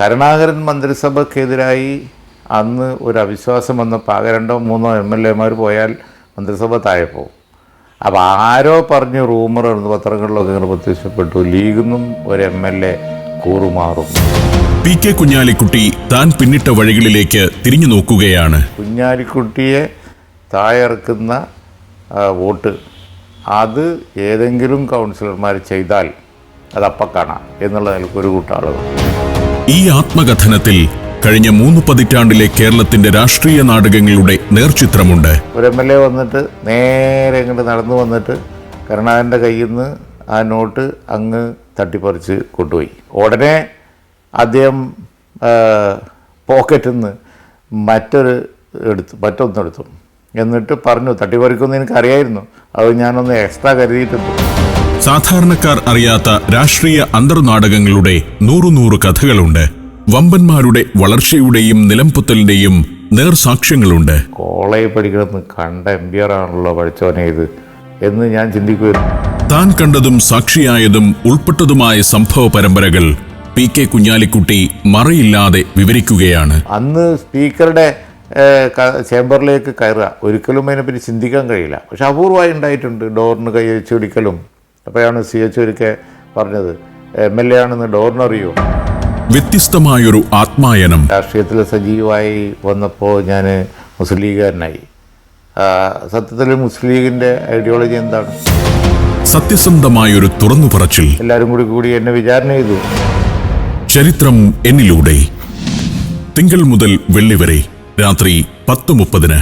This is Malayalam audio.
കരുണാകരൻ മന്ത്രിസഭക്കെതിരായി അന്ന് ഒരു അവിശ്വാസം വന്നപ്പോൾ ആകെ രണ്ടോ മൂന്നോ എം എൽ എമാർ പോയാൽ മന്ത്രിസഭ താഴെ പോകും. അപ്പോൾ ആരോ പറഞ്ഞ് റൂമർ പത്രങ്ങളിലൊക്കെ ഇങ്ങനെ പ്രത്യക്ഷപ്പെട്ടു. ലീഗിൽ നിന്നും ഒരു എം എൽ എ കൂറുമാറും. പി കെ കുഞ്ഞാലിക്കുട്ടി താൻ പിന്നിട്ട വഴികളിലേക്ക് തിരിഞ്ഞു നോക്കുകയാണ്. കുഞ്ഞാലിക്കുട്ടിയെ താഴെറക്കുന്ന വോട്ട് അത് ഏതെങ്കിലും കൗൺസിലർമാർ ചെയ്താൽ അത് അപ്പം കാണാം എന്നുള്ള നിലയ്ക്ക് ഒരു കൂട്ടം ആളുകൾ ഈ ആത്മകഥനത്തിൽ കഴിഞ്ഞ മൂന്ന് പതിറ്റാണ്ടിലെ കേരളത്തിന്റെ രാഷ്ട്രീയ നാടകങ്ങളുടെ നേർചിത്രമുണ്ട്. ഒരു എം എൽ എ വന്നിട്ട് നേരെ ഇങ്ങോട്ട് നടന്നു വന്നിട്ട് കരുണാകരന്റെ കയ്യിൽ നിന്ന് ആ നോട്ട് അങ്ങ് തട്ടിപ്പറിച്ച് കൊണ്ടുപോയി. ഉടനെ അദ്ദേഹം പോക്കറ്റിൽ നിന്ന് മറ്റൊരു എടുത്തു മറ്റൊന്നെടുത്തു എന്നിട്ട് പറഞ്ഞു തട്ടിപ്പറിക്കുമെന്ന് എനിക്കറിയായിരുന്നു. അത് ഞാനൊന്ന് എക്സ്ട്രാ കരുതിയിട്ടുണ്ട്. സാധാരണക്കാർ അറിയാത്ത രാഷ്ട്രീയ അന്തർനാടകങ്ങളുടെ നൂറുനൂറ് കഥകളുണ്ട്. വമ്പന്മാരുടെ വളർച്ചയുടെയും നിലംപൊത്തലിന്റെയും നേർസാക്ഷ്യങ്ങളുണ്ട്. കോളേജ് പഠിക്കണമെന്ന് കണ്ട എം ബി ആർ ആണല്ലോ പഠിച്ചവനെ ഇത് എന്ന് ഞാൻ ചിന്തിക്കുമായിരുന്നു. താൻ കണ്ടതും സാക്ഷിയായതും ഉൾപ്പെട്ടതുമായ സംഭവ പരമ്പരകൾ പി കെ കുഞ്ഞാലിക്കുട്ടി മറയില്ലാതെ വിവരിക്കുകയാണ്. അന്ന് സ്പീക്കറുടെ ചേംബറിലേക്ക് കയറുക. ഒരിക്കലും അതിനെപ്പറ്റി ചിന്തിക്കാൻ കഴിയില്ല. പക്ഷെ അപൂർവമായി ഉണ്ടായിട്ടുണ്ട്. ഡോറിന് കൈ വെച്ച് പിടിക്കലും. അപ്പോഴാണ് സി എച്ച് ഒരിക്കൽ പറഞ്ഞത്. എം എൽ എ ആണെന്ന് ഡോറിന് അറിയോ വ്യത്യസ്തമായൊരു ആത്മായനം. രാഷ്ട്രീയത്തിൽ സജീവമായി വന്നപ്പോൾ ഞാൻ മുസ്ലിം ലീഗുകാരനായി. സത്യത്തിൽ മുസ്ലിം ലീഗിന്റെ ഐഡിയോളജി എന്താണ്? സത്യസന്ധമായൊരു തുറന്നു പറച്ചിൽ. എല്ലാവരും കൂടി കൂടി എന്നെ വിചാരണ ചെയ്തു. ചരിത്രം എന്നിലൂടെ. തിങ്കൾ മുതൽ വെള്ളി വരെ രാത്രി പത്ത് മുപ്പതിന്.